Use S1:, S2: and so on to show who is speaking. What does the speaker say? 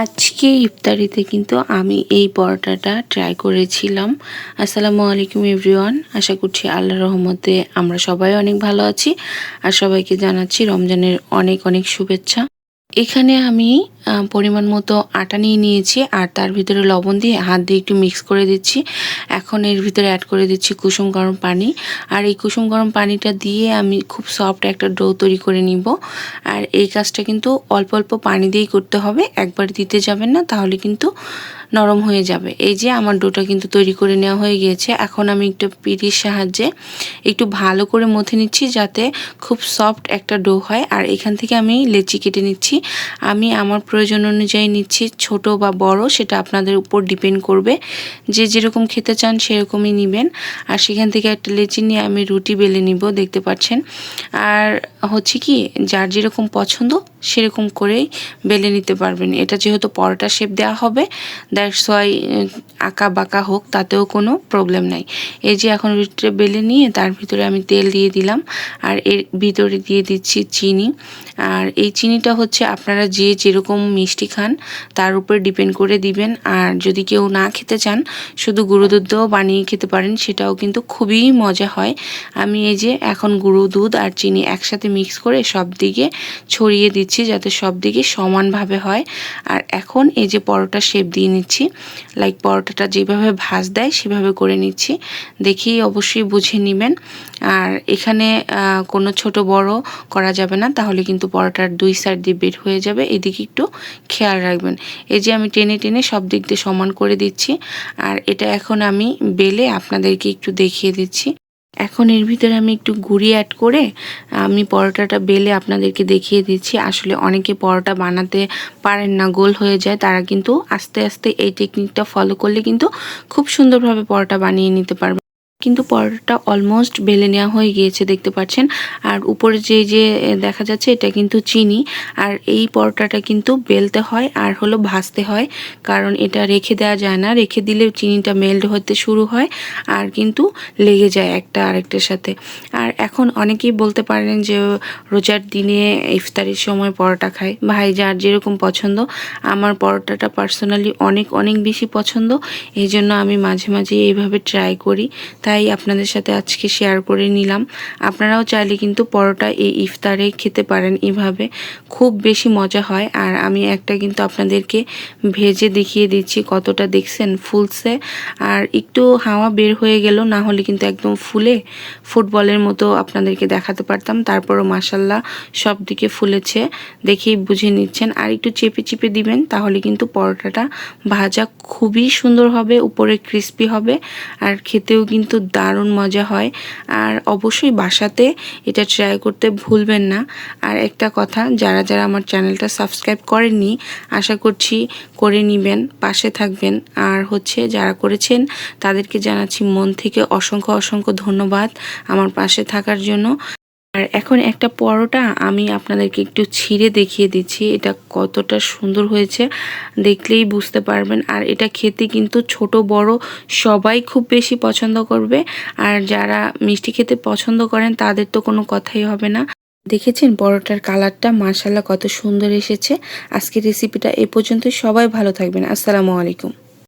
S1: আজকে ইফতারিতে কিন্তু আমি এই পরোটাটা ট্রাই করেছিলাম। আসসালামু আলাইকুম এভরিওয়ান আশা করছি আল্লাহ রহমতে আমরা সবাই অনেক ভালো আছি। আর সবাইকে জানাচ্ছি রমজানের অনেক অনেক শুভেচ্ছা। এখানে আমি পরিমাণ মতো আটা নিয়ে নিয়েছি আর তার ভিতরে লবণ দিয়ে হাত দিয়ে একটু মিক্স করে দিচ্ছি। এখন এর ভিতরে অ্যাড করে দিচ্ছি কুসুম গরম পানি। আর এই কুসুম গরম পানিটা দিয়ে আমি খুব সফট একটা ডো তৈরি করে নিব। আর এই কাজটা কিন্তু অল্প অল্প পানি দিয়েই করতে হবে। একবার দিতে যাবেন না, তাহলে কিন্তু নরম হয়ে যাবে। এই যে আমার ডোটা কিন্তু তৈরি করে নেওয়া হয়ে গিয়েছে। এখন আমি একটু পিঠির সাহায্যে একটু ভালো করে মথে নিচ্ছি যাতে খুব সফট একটা ডো হয়। আর এখান থেকে আমি লেচি কেটে নিচ্ছি। আমি আমার প্রয়োজন অনুযায়ী নিচ্ছি, ছোট বা বড়, সেটা আপনাদের উপর ডিপেন্ড করবে। যে যেরকম খেতে চান সেরকমই নেবেন। আর সেখান থেকে একটা লেচি নিয়ে আমি রুটি বেলে নিব, দেখতে পাচ্ছেন। আর হচ্ছে কি, যার যেরকম পছন্দ, সেরকম করেই বেলে নিতে পারবেন। এটা যেহেতু পরোটা শেপ দেওয়া হবে দ্যাটস ওয়াই আঁকা বাঁকা হোক, তাতেও কোনো প্রবলেম নাই। এই যে এখন রুটিটা বেলে নিয়ে, তার ভিতরে আমি তেল দিয়ে দিলাম, আর এর ভিতরে দিয়ে দিচ্ছি চিনি। আর এই চিনিটা হচ্ছে আপনারা যে যেরকম মিষ্টি খান, তার উপর ডিপেন্ড করে দিবেন। আর যদি কেউ না খেতে চান, শুধু গুঁড়ো দুধ বানিয়ে খেতে পারেন, সেটাও কিন্তু খুবই মজা হয়। আমি এই যে এখন গুঁড়ো দুধ আর চিনি একসাথে মিক্স করে সব দিকে ছড়িয়ে দিচ্ছি যাতে সব দিকে সমানভাবে হয়। আর এখন এই যে পরোটা শেপ দিয়ে নিচ্ছি লাইক পরোটাটা যেভাবে ভাজ দেয় সেভাবে করে নিচ্ছি। দেখেই অবশ্যই বুঝে নেবেন। আর এখানে কোনো ছোট বড় করা যাবে না, তাহলে কিন্তু পরোটার দুই সাইড দিয়ে বের হয়ে যাবে। এদিকে একটু খেয়াল রাখবেন। এই যে আমি টেনে টেনে সব দিক দিয়ে সমান করে দিচ্ছি। আর এটা এখন আমি বেলে আপনাদেরকে একটু দেখিয়ে দিচ্ছি। এখন এর ভিতরে আমি একটু গুড়ি অ্যাড করে, আমি পরোটাটা বেলে আপনাদেরকে দেখিয়ে দিচ্ছি। আসলে অনেকে পরোটা বানাতে পারেন না, গোল হয়ে যায়। তারা কিন্তু আস্তে আস্তে এই টেকনিকটা ফলো করলে কিন্তু খুব সুন্দরভাবে পরোটা বানিয়ে নিতে পারবে। কিন্তু পরোটাটা অলমোস্ট বেলে নেওয়া হয়ে গিয়েছে, দেখতে পাচ্ছেন। আর উপরে যে যে দেখা যাচ্ছে এটা কিন্তু চিনি। আর এই পরোটাটা কিন্তু বেলতে হয় আর হলো ভাজতে হয়, কারণ এটা রেখে দেওয়া যায় না। রেখে দিলে চিনিটা মেল্ট হতে শুরু হয় আর কিন্তু লেগে যায় একটা আরেকটার সাথে। আর এখন অনেকেই বলতে পারেন যে, রোজার দিনে ইফতারির সময় পরোটা খায়। ভাই, যার যেরকম পছন্দ, আমার পরোটাটা পার্সোনালি অনেক অনেক বেশি পছন্দ। এই জন্য আমি মাঝে মাঝে এইভাবে ট্রাই করি। তাই আপনাদের সাথে আজকে শেয়ার করে নিলাম। আপনারাও চাইলে কিন্তু পরোটা এই ইফতারে খেতে পারেন এভাবে। খুব বেশি মজা হয়। আর আমি একটা কিন্তু আপনাদেরকে ভেজে দেখিয়ে দিচ্ছি কতটা দেখছেন ফুলছে। আর একটু হাওয়া বের হয়ে গেল, না হলে কিন্তু একদম ফুলে ফুটবলের মতো আপনাদেরকে দেখাতে পারতাম। তারপরও মাসাল্লাহ সব দিকে ফুলেছে দেখেই বুঝে নিচ্ছেন। আর একটু চেপে চেপে দিবেন, তাহলে কিন্তু পরোটাটা ভাজা খুবই সুন্দর হবে, উপরে ক্রিস্পি হবে। আর খেতেও কিন্তু দারুণ মজা হয়। আর অবশ্যই বাসাতে এটা ট্রাই করতে ভুলবেন না। আর একটা কথা, যারা যারা আমার চ্যানেলটা সাবস্ক্রাইব করেননি, আশা করছি করে নিবেন, পাশে থাকবেন। আর হচ্ছে, যারা করেছেন, তাদেরকে জানাচ্ছি মন থেকে অসংখ্য অসংখ্য ধন্যবাদ আমার পাশে থাকার জন্য। আর এখন একটা পরোটা আমি আপনাদেরকে একটু ছিঁড়ে দেখিয়ে দিচ্ছি। এটা কতটা সুন্দর হয়েছে, দেখলেই বুঝতে পারবেন। আর এটা খেতে কিন্তু ছোট, বড় সবাই খুব বেশি পছন্দ করবে। আর যারা মিষ্টি খেতে পছন্দ করেন, তাদের তো কোনো কথাই হবে না। দেখেছেন পরোটার কালারটা? মাশাল্লাহ কত সুন্দর এসেছে। আজকের রেসিপিটা এ পর্যন্ত সবাই ভালো থাকবেন। আসসালামু আলাইকুম।